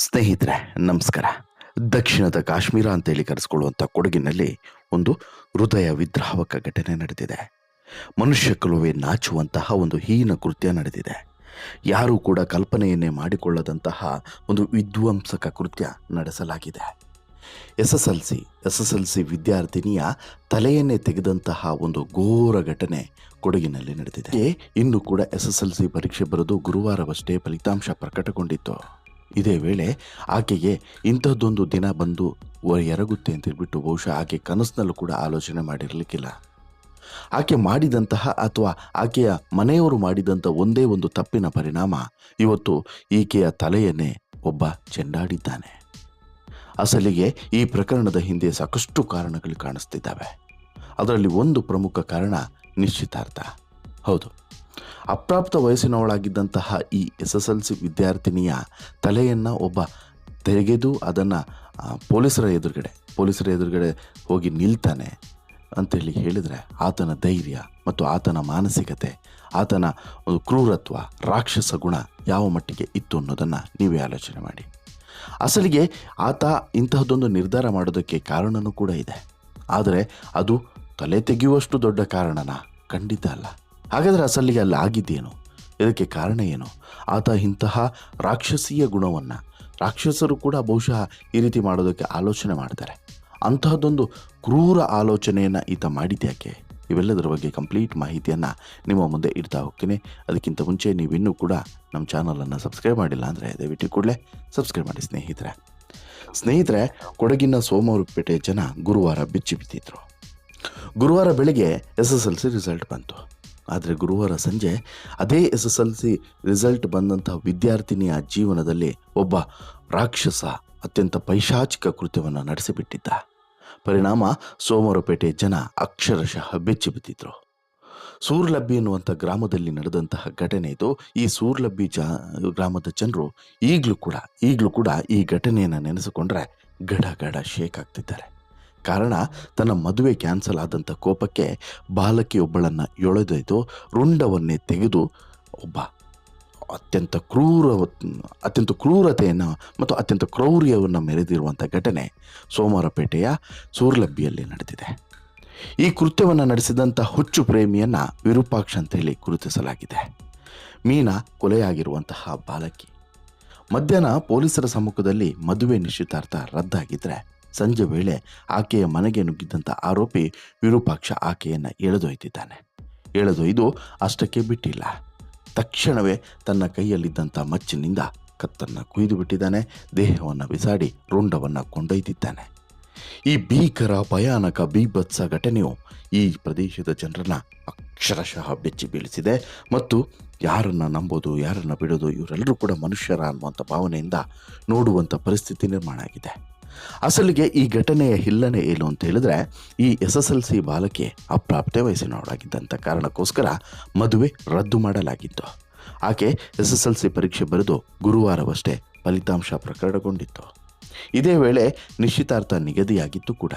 ಸ್ನೇಹಿತರೆ, ನಮಸ್ಕಾರ. ದಕ್ಷಿಣದ ಕಾಶ್ಮೀರ ಅಂತೇಳಿ ಕರೆಸ್ಕೊಳ್ಳುವಂಥ ಕೊಡಗಿನಲ್ಲಿ ಒಂದು ಹೃದಯ ವಿದ್ರಾವಕ ಘಟನೆ ನಡೆದಿದೆ. ಮನುಷ್ಯ ಕಲುವೆ ನಾಚುವಂತಹ ಒಂದು ಹೀನ ಕೃತ್ಯ ನಡೆದಿದೆ. ಯಾರೂ ಕೂಡ ಕಲ್ಪನೆಯನ್ನೇ ಮಾಡಿಕೊಳ್ಳದಂತಹ ಒಂದು ವಿಧ್ವಂಸಕ ಕೃತ್ಯ ನಡೆಸಲಾಗಿದೆ. S S L C S S L C ವಿದ್ಯಾರ್ಥಿನಿಯ ತಲೆಯನ್ನೇ ತೆಗೆದಂತಹ ಒಂದು ಘೋರ ಘಟನೆ ಕೊಡಗಿನಲ್ಲಿ ನಡೆದಿದೆ. ಇನ್ನು ಕೂಡ ಎಸ್ ಎಸ್ ಎಲ್ ಸಿ ಪರೀಕ್ಷೆ ಬರೆದು ಗುರುವಾರವಷ್ಟೇ ಫಲಿತಾಂಶ ಪ್ರಕಟಗೊಂಡಿತ್ತು. ಇದೇ ವೇಳೆ ಆಕೆಗೆ ಇಂಥದ್ದೊಂದು ದಿನ ಬಂದು ಎರಗುತ್ತೆ ಅಂತ ಹೇಳ್ಬಿಟ್ಟು ಬಹುಶಃ ಆಕೆ ಕನಸಿನಲ್ಲೂ ಕೂಡ ಆಲೋಚನೆ ಮಾಡಿರಲಿಕ್ಕಿಲ್ಲ. ಆಕೆ ಮಾಡಿದಂತಹ ಅಥವಾ ಆಕೆಯ ಮನೆಯವರು ಮಾಡಿದಂಥ ಒಂದೇ ಒಂದು ತಪ್ಪಿನ ಪರಿಣಾಮ ಇವತ್ತು ಈಕೆಯ ತಲೆಯನ್ನೇ ಒಬ್ಬ ಚೆಂಡಾಡಿದ್ದಾನೆ. ಅಸಲಿಗೆ ಈ ಪ್ರಕರಣದ ಹಿಂದೆ ಸಾಕಷ್ಟು ಕಾರಣಗಳು ಕಾಣಿಸ್ತಿದ್ದಾವೆ. ಅದರಲ್ಲಿ ಒಂದು ಪ್ರಮುಖ ಕಾರಣ ನಿಶ್ಚಿತಾರ್ಥ. ಹೌದು. ಅಪ್ರಾಪ್ತ ವಯಸ್ಸಿನವಳಾಗಿದ್ದಂತಹ ಈ ಎಸ್ ಎಸ್ ಎಲ್ ಸಿ ವಿದ್ಯಾರ್ಥಿನಿಯ ತಲೆಯನ್ನು ಒಬ್ಬ ತೆಗೆದು ಅದನ್ನು ಪೊಲೀಸರ ಎದುರುಗಡೆ ಪೊಲೀಸರ ಎದುರುಗಡೆ ಹೋಗಿ ನಿಲ್ತಾನೆ ಅಂತೇಳಿ ಹೇಳಿದರೆ ಆತನ ಧೈರ್ಯ ಮತ್ತು ಆತನ ಮಾನಸಿಕತೆ, ಆತನ ಒಂದು ಕ್ರೂರತ್ವ, ರಾಕ್ಷಸ ಗುಣ ಯಾವ ಮಟ್ಟಿಗೆ ಇತ್ತು ಅನ್ನೋದನ್ನು ನೀವೇ ಆಲೋಚನೆ ಮಾಡಿ. ಅಸಲಿಗೆ ಆತ ಇಂತಹದ್ದೊಂದು ನಿರ್ಧಾರ ಮಾಡೋದಕ್ಕೆ ಕಾರಣನೂ ಕೂಡ ಇದೆ. ಆದರೆ ಅದು ತಲೆ ತೆಗೆಯುವಷ್ಟು ದೊಡ್ಡ ಕಾರಣನ? ಖಂಡಿತ ಅಲ್ಲ. ಹಾಗಾದರೆ ಅಸಲಿಗೆ ಅಲ್ಲಿ ಆಗಿದ್ದೇನು? ಇದಕ್ಕೆ ಕಾರಣ ಏನು? ಆತ ಇಂತಹ ರಾಕ್ಷಸೀಯ ಗುಣವನ್ನು, ರಾಕ್ಷಸರು ಕೂಡ ಬಹುಶಃ ಈ ರೀತಿ ಮಾಡೋದಕ್ಕೆ ಆಲೋಚನೆ ಮಾಡ್ತಾರೆ. ಅಂತಹದ್ದೊಂದು ಕ್ರೂರ ಆಲೋಚನೆಯನ್ನು ಈತ ಮಾಡಿದ್ಯಾಕೆ ಇವೆಲ್ಲದರ ಬಗ್ಗೆ ಕಂಪ್ಲೀಟ್ ಮಾಹಿತಿಯನ್ನು ನಿಮ್ಮ ಮುಂದೆ ಇಡ್ತಾ ಹೋಗ್ತೀನಿ. ಅದಕ್ಕಿಂತ ಮುಂಚೆ ನೀವಿನ್ನೂ ಕೂಡ ನಮ್ಮ ಚಾನಲನ್ನು ಸಬ್ಸ್ಕ್ರೈಬ್ ಮಾಡಿಲ್ಲ ಅಂದರೆ ದಯವಿಟ್ಟು ಕೂಡಲೇ ಸಬ್ಸ್ಕ್ರೈಬ್ ಮಾಡಿ ಸ್ನೇಹಿತರೆ. ಸ್ನೇಹಿತರೆ, ಕೊಡಗಿನ ಸೋಮವಾರಪೇಟೆ ಜನ ಗುರುವಾರ ಬಿಚ್ಚಿ ಬಿದ್ದಿದ್ರು. ಗುರುವಾರ ಬೆಳಗ್ಗೆ S S L C result ಬಂತು. ಆದರೆ ಗುರುವಾರ ಸಂಜೆ ಅದೇ S S L C result ಬಂದಂಥ ವಿದ್ಯಾರ್ಥಿನಿಯ ಜೀವನದಲ್ಲಿ ಒಬ್ಬ ರಾಕ್ಷಸ ಅತ್ಯಂತ ಪೈಶಾಚಿಕ ಕೃತ್ಯವನ್ನು ನಡೆಸಿಬಿಟ್ಟಿದ್ದ. ಪರಿಣಾಮ ಸೋಮವಾರಪೇಟೆ ಜನ ಅಕ್ಷರಶಃ ಬೆಚ್ಚಿ ಬಿದ್ದಿದ್ರು ಸೂರ್ಲಬ್ಬಿ ಎನ್ನುವಂಥ ಗ್ರಾಮದಲ್ಲಿ ನಡೆದಂತಹ ಘಟನೆ ಇದು. ಈ ಸೂರ್ಲಬ್ಬಿ ಜ, ಗ್ರಾಮದ ಜನರು ಈಗಲೂ ಕೂಡ ಈಗಲೂ ಕೂಡ ಈ ಘಟನೆಯನ್ನು ನೆನೆಸಿಕೊಂಡ್ರೆ ಗಡ ಗಡ ಶೇಕ್ ಆಗ್ತಿದ್ದಾರೆ. ಕಾರಣ ತನ್ನ ಮದುವೆ ಕ್ಯಾನ್ಸಲ್ ಆದಂಥ ಕೋಪಕ್ಕೆ ಬಾಲಕಿಯೊಬ್ಬಳನ್ನು ಎಳೆದೊಯ್ದು ರುಂಡವನ್ನೇ ತೆಗೆದು ಒಬ್ಬ ಅತ್ಯಂತ ಕ್ರೂರ ಅತ್ಯಂತ ಕ್ರೂರತೆಯನ್ನು ಮತ್ತು ಅತ್ಯಂತ ಕ್ರೌರ್ಯವನ್ನು ಮೆರೆದಿರುವಂಥ ಘಟನೆ ಸೋಮವಾರಪೇಟೆಯ ಸೂರ್ಲಬ್ಬಿಯಲ್ಲಿ ನಡೆದಿದೆ. ಈ ಕೃತ್ಯವನ್ನು ನಡೆಸಿದಂಥ ಹುಚ್ಚು ಪ್ರೇಮಿಯನ್ನು ವಿರೂಪಾಕ್ಷ ಅಂತೇಳಿ ಗುರುತಿಸಲಾಗಿದೆ. ಮೀನಾ ಕೊಲೆಯಾಗಿರುವಂತಹ ಬಾಲಕಿ. ಮಧ್ಯಾಹ್ನ ಪೊಲೀಸರ ಸಮ್ಮುಖದಲ್ಲಿ ಮದುವೆ ನಿಶ್ಚಿತಾರ್ಥ ರದ್ದಾಗಿದ್ದರೆ ಸಂಜೆ ವೇಳೆ ಆಕೆಯ ಮನೆಗೆ ನುಗ್ಗಿದ್ದಂಥ ಆರೋಪಿ ವಿರೂಪಾಕ್ಷ ಆಕೆಯನ್ನು ಎಳೆದೊಯ್ದಿದ್ದಾನೆ. ಎಳೆದೊಯ್ದು ಅಷ್ಟಕ್ಕೆ ಬಿಟ್ಟಿಲ್ಲ. ತಕ್ಷಣವೇ ತನ್ನ ಕೈಯಲ್ಲಿದ್ದಂಥ ಮಚ್ಚಿನಿಂದ ಕತ್ತನ್ನು ಕುಯ್ದು ಬಿಟ್ಟಿದ್ದಾನೆ. ದೇಹವನ್ನು ಬಿಸಾಡಿ ರುಂಡವನ್ನು ಕೊಂಡೊಯ್ದಿದ್ದಾನೆ. ಈ ಭೀಕರ, ಭಯಾನಕ, ಬೀಭತ್ಸ ಘಟನೆಯು ಈ ಪ್ರದೇಶದ ಜನರನ್ನ ಅಕ್ಷರಶಃ ಬೆಚ್ಚಿ ಬೀಳಿಸಿದೆ ಮತ್ತು ಯಾರನ್ನು ನಂಬೋದು, ಯಾರನ್ನು ಬಿಡೋದು ಇವರೆಲ್ಲರೂ ಕೂಡ ಮನುಷ್ಯರ ಅನ್ನುವಂಥ ಭಾವನೆಯಿಂದ ನೋಡುವಂಥ ಪರಿಸ್ಥಿತಿ ನಿರ್ಮಾಣ ಆಗಿದೆ. ಅಸಲಿಗೆ ಈ ಘಟನೆಯ ಹಿಲ್ಲನೆ ಏನು ಅಂತ ಹೇಳಿದ್ರೆ, ಈ ಎಸ್ ಎಸ್ ಎಲ್ ಸಿ ಬಾಲಕಿ ಅಪ್ರಾಪ್ತ ವಯಸ್ಸಿನವಳಾಗಿದ್ದಂಥ ಕಾರಣಕ್ಕೋಸ್ಕರ ಮದುವೆ ರದ್ದು ಮಾಡಲಾಗಿತ್ತು. ಆಕೆ ಎಸ್ ಎಸ್ ಎಲ್ ಸಿ ಪರೀಕ್ಷೆ ಬರೆದು ಗುರುವಾರವಷ್ಟೇ ಫಲಿತಾಂಶ ಪ್ರಕಟಗೊಂಡಿತ್ತು ಇದೇ ವೇಳೆ ನಿಶ್ಚಿತಾರ್ಥ ನಿಗದಿಯಾಗಿತ್ತು ಕೂಡ.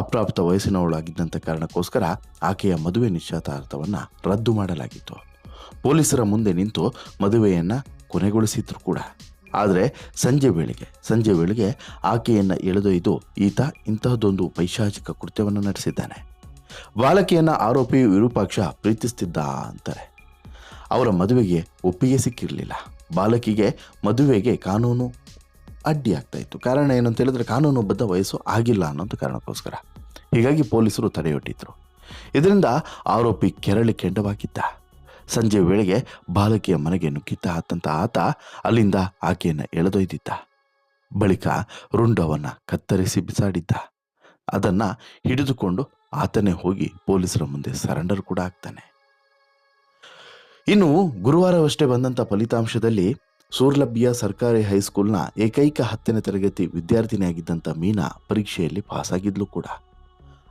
ಅಪ್ರಾಪ್ತ ವಯಸ್ಸಿನವಳಾಗಿದ್ದಂಥ ಕಾರಣಕ್ಕೋಸ್ಕರ ಆಕೆಯ ಮದುವೆ ನಿಶ್ಚಿತಾರ್ಥವನ್ನು ರದ್ದು ಮಾಡಲಾಗಿತ್ತು. ಪೊಲೀಸರ ಮುಂದೆ ನಿಂತು ಮದುವೆಯನ್ನು ಕೊನೆಗೊಳಿಸಿದ್ರು ಕೂಡ. ಆದರೆ ಸಂಜೆ ವೇಳೆಗೆ ಸಂಜೆ ವೇಳೆಗೆ ಆಕೆಯನ್ನು ಎಳೆದೊಯ್ದು ಈತ ಇಂತಹದೊಂದು ಪೈಶಾಚಿಕ ಕೃತ್ಯವನ್ನು ನಡೆಸಿದ್ದಾನೆ. ಬಾಲಕಿಯನ್ನು ಆರೋಪಿ ವಿರೂಪಾಕ್ಷ ಪ್ರೀತಿಸ್ತಿದ್ದ ಅಂತಾರೆ. ಅವರ ಮದುವೆಗೆ ಒಪ್ಪಿಗೆ ಸಿಕ್ಕಿರಲಿಲ್ಲ. ಬಾಲಕಿಗೆ ಮದುವೆಗೆ ಕಾನೂನು ಅಡ್ಡಿ ಆಗ್ತಾ ಇತ್ತು. ಕಾರಣ ಏನಂತ ಹೇಳಿದ್ರೆ ಕಾನೂನುಬದ್ಧ ವಯಸ್ಸು ಆಗಿಲ್ಲ ಅನ್ನೋದು ಕಾರಣಕ್ಕೋಸ್ಕರ. ಹೀಗಾಗಿ ಪೊಲೀಸರು ತಡೆಯೊಡ್ಡಿದ್ರು. ಇದರಿಂದ ಆರೋಪಿ ಕೆರಳಿ ಕೆಂಡವಾಗಿದ್ದ. ಸಂಜೆ ವೇಳೆಗೆ ಬಾಲಕಿಯ ಮನೆಗೆ ನುಗ್ಗಿದ್ದ ಆತಂತ ಆತ ಅಲ್ಲಿಂದ ಆಕೆಯನ್ನು ಎಳೆದೊಯ್ದಿದ್ದ. ಬಳಿಕ ರುಂಡವನ್ನು ಕತ್ತರಿಸಿ ಬಿಸಾಡಿದ್ದ. ಅದನ್ನು ಹಿಡಿದುಕೊಂಡು ಆತನೇ ಹೋಗಿ ಪೊಲೀಸರ ಮುಂದೆ ಸರೆಂಡರ್ ಕೂಡ ಆಗ್ತಾನೆ. ಇನ್ನು ಗುರುವಾರವಷ್ಟೇ ಬಂದಂಥ ಫಲಿತಾಂಶದಲ್ಲಿ ಸೂರ್ಲಭ್ಯ ಸರ್ಕಾರಿ ಹೈಸ್ಕೂಲ್ನ ಏಕೈಕ ಹತ್ತನೇ ತರಗತಿ ವಿದ್ಯಾರ್ಥಿನಿಯಾಗಿದ್ದಂಥ ಮೀನಾ ಪರೀಕ್ಷೆಯಲ್ಲಿ ಪಾಸಾಗಿದ್ಲು ಕೂಡ.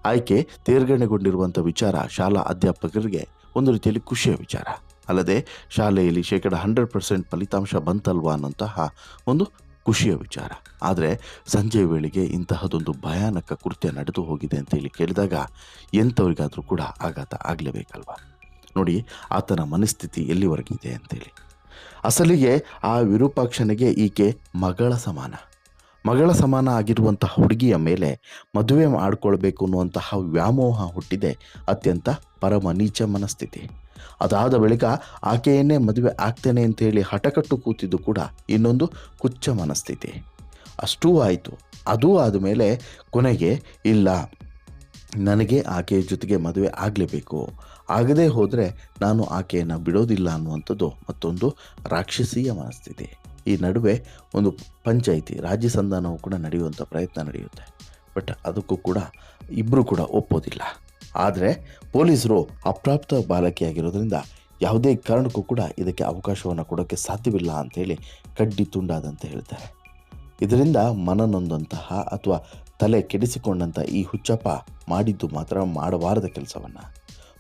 ಆಯ್ಕೆ ತೇರ್ಗಣೆಗೊಂಡಿರುವಂಥ ವಿಚಾರ ಶಾಲಾ ಅಧ್ಯಾಪಕರಿಗೆ ಒಂದು ರೀತಿಯಲ್ಲಿ ಖುಷಿಯ ವಿಚಾರ. ಅಲ್ಲದೆ ಶಾಲೆಯಲ್ಲಿ ಶೇಕಡ ಹಂಡ್ರೆಡ್ ಪರ್ಸೆಂಟ್ ಫಲಿತಾಂಶ ಬಂತಲ್ವಾ ಅನ್ನೋಂತಹ ಒಂದು ಖುಷಿಯ ವಿಚಾರ. ಆದರೆ ಸಂಜೆ ವೇಳೆಗೆ ಇಂತಹದೊಂದು ಭಯಾನಕ ಕೃತ್ಯ ನಡೆದು ಹೋಗಿದೆ ಅಂತ ಹೇಳಿ ಕೇಳಿದಾಗ ಎಂಥವರಿಗಾದರೂ ಕೂಡ ಆಘಾತ ಆಗಲೇಬೇಕಲ್ವಾ? ನೋಡಿ, ಆತನ ಮನಸ್ಥಿತಿ ಎಲ್ಲಿವರೆಗಿದೆ ಅಂತೇಳಿ ಅಸಲಿಗೆ ಆ ವಿರೂಪಾಕ್ಷನಿಗೆ ಈಕೆ ಮಗಳ ಸಮಾನ. ಮಗಳ ಸಮಾನ ಆಗಿರುವಂತಹ ಹುಡುಗಿಯ ಮೇಲೆ ಮದುವೆ ಮಾಡಿಕೊಳ್ಬೇಕು ಅನ್ನುವಂತಹ ವ್ಯಾಮೋಹ ಹುಟ್ಟಿದೆ ಅತ್ಯಂತ ಪರಮ ನೀಚ ಮನಸ್ಥಿತಿ. ಅದಾದ ಬಳಿಕ ಆಕೆಯನ್ನೇ ಮದುವೆ ಆಗ್ತೇನೆ ಅಂತ ಹೇಳಿ ಹಠಕಟ್ಟು ಕೂತಿದ್ದು ಕೂಡ ಇನ್ನೊಂದು ಕುಚ್ಚ ಮನಸ್ಥಿತಿ. ಅಷ್ಟೂ ಆಯಿತು. ಅದೂ ಆದಮೇಲೆ ಕೊನೆಗೆ, ಇಲ್ಲ, ನನಗೆ ಆಕೆಯ ಜೊತೆಗೆ ಮದುವೆ ಆಗಲೇಬೇಕು. ಆಗದೇ ಹೋದರೆ ನಾನು ಆಕೆಯನ್ನು ಬಿಡೋದಿಲ್ಲ ಅನ್ನುವಂಥದ್ದು ಮತ್ತೊಂದು ರಾಕ್ಷಸೀಯ ಮನಸ್ಥಿತಿ. ಈ ನಡುವೆ ಒಂದು ಪಂಚಾಯಿತಿ, ರಾಜ್ಯ ಸಂಧಾನವು ಕೂಡ ನಡೆಯುವಂಥ ಪ್ರಯತ್ನ ನಡೆಯುತ್ತೆ. ಬಟ್ ಅದಕ್ಕೂ ಕೂಡ ಇಬ್ಬರು ಕೂಡ ಒಪ್ಪೋದಿಲ್ಲ. ಆದರೆ ಪೊಲೀಸರು ಅಪ್ರಾಪ್ತ ಬಾಲಕಿಯಾಗಿರೋದ್ರಿಂದ ಯಾವುದೇ ಕಾರಣಕ್ಕೂ ಕೂಡ ಇದಕ್ಕೆ ಅವಕಾಶವನ್ನು ಕೊಡೋಕ್ಕೆ ಸಾಧ್ಯವಿಲ್ಲ ಅಂಥೇಳಿ ಕಡ್ಡಿ ತುಂಡಾದಂತ ಹೇಳ್ತಾರೆ. ಇದರಿಂದ ಮನನೊಂದಂತಹ ಅಥವಾ ತಲೆ ಕೆಡಿಸಿಕೊಂಡಂಥ ಈ ಹುಚ್ಚಪ್ಪ ಮಾಡಿದ್ದು ಮಾತ್ರ ಮಾಡಬಾರದ ಕೆಲಸವನ್ನು.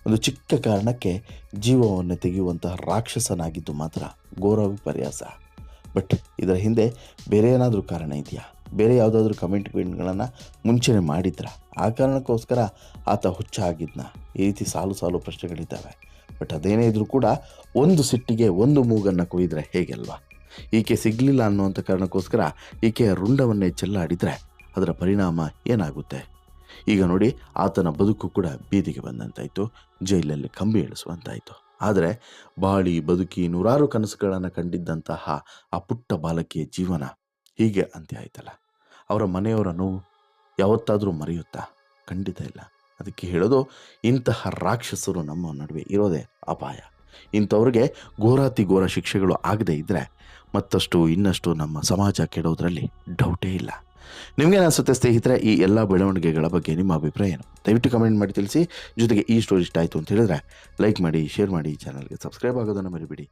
ಒಂದು ಚಿಕ್ಕ ಕಾರಣಕ್ಕೆ ಜೀವವನ್ನು ತೆಗೆಯುವಂತಹ ರಾಕ್ಷಸನಾಗಿದ್ದು ಮಾತ್ರ ಘೋರ ವಿಪರ್ಯಾಸ. ಬಟ್ ಇದರ ಹಿಂದೆ ಬೇರೆ ಏನಾದರೂ ಕಾರಣ ಇದೆಯಾ? ಬೇರೆ ಯಾವುದಾದ್ರೂ ಕಮೆಂಟ್ ಗಿಮೆಂಟ್ಗಳನ್ನು ಮುಂಚೆನೇ ಮಾಡಿದ್ರ? ಆ ಕಾರಣಕ್ಕೋಸ್ಕರ ಆತ ಹುಚ್ಚ ಆಗಿದ್ನ ಈ ರೀತಿ ಸಾಲು ಸಾಲು ಪ್ರಶ್ನೆಗಳಿದ್ದಾವೆ. ಬಟ್ ಅದೇನೇ ಇದ್ರೂ ಕೂಡ ಒಂದು ಸಿಟ್ಟಿಗೆ ಒಂದು ಮೂಗನ್ನು ಕೊಯ್ದರೆ ಹೇಗಲ್ವಾ? ಈಕೆ ಸಿಗಲಿಲ್ಲ ಅನ್ನುವಂಥ ಕಾರಣಕ್ಕೋಸ್ಕರ ಈಕೆಯ ರುಂಡವನ್ನೇ ಚೆಲ್ಲಾಡಿದರೆ ಅದರ ಪರಿಣಾಮ ಏನಾಗುತ್ತೆ? ಈಗ ನೋಡಿ ಆತನ ಬದುಕು ಕೂಡ ಬೀದಿಗೆ ಬಂದಂತಾಯಿತು. ಜೈಲಲ್ಲಿ ಕಂಬಿ ಇಳಿಸುವಂತಾಯಿತು ಆದರೆ ಬಾಳಿ, ಬದುಕಿ ನೂರಾರು ಕನಸುಗಳನ್ನು ಕಂಡಿದ್ದಂತಹ ಆ ಪುಟ್ಟ ಬಾಲಕಿಯ ಜೀವನ ಹೀಗೆ ಅಂತ್ಯ ಆಯ್ತಲ್ಲ. ಅವರ ಮನೆಯವರ ನೋವು ಯಾವತ್ತಾದರೂ ಮರೆಯುತ್ತಾ? ಖಂಡಿತ ಇಲ್ಲ. ಅದಕ್ಕೆ ಹೇಳೋದು, ಇಂತಹ ರಾಕ್ಷಸರು ನಮ್ಮ ನಡುವೆ ಇರೋದೇ ಅಪಾಯ. ಇಂಥವ್ರಿಗೆ ಘೋರಾತಿ ಘೋರ ಶಿಕ್ಷೆಗಳು ಆಗದೇ ಇದ್ದರೆ ಮತ್ತಷ್ಟು ಇನ್ನಷ್ಟು ನಮ್ಮ ಸಮಾಜ ಕೆಡೋದ್ರಲ್ಲಿ ಡೌಟೇ ಇಲ್ಲ. ನಿಮಗೆ ಅನಿಸುತ್ತೆ ಸ್ನೇಹಿತರೆ, ಈ ಎಲ್ಲ ಬೆಳವಣಿಗೆಗಳ ಬಗ್ಗೆ ನಿಮ್ಮ ಅಭಿಪ್ರಾಯ ಏನು? ದಯವಿಟ್ಟು ಕಮೆಂಟ್ ಮಾಡಿ ತಿಳಿಸಿ. ಜೊತೆಗೆ ಈ ಸ್ಟೋರಿ ಇಷ್ಟ ಆಯಿತು ಅಂತ ಹೇಳಿದ್ರೆ ಲೈಕ್ ಮಾಡಿ ಶೇರ್ ಮಾಡಿ ಚಾನಲ್ಗೆ ಸಬ್ಸ್ಕ್ರೈಬ್ ಆಗೋದನ್ನು ಮರಿಬೇಡಿ.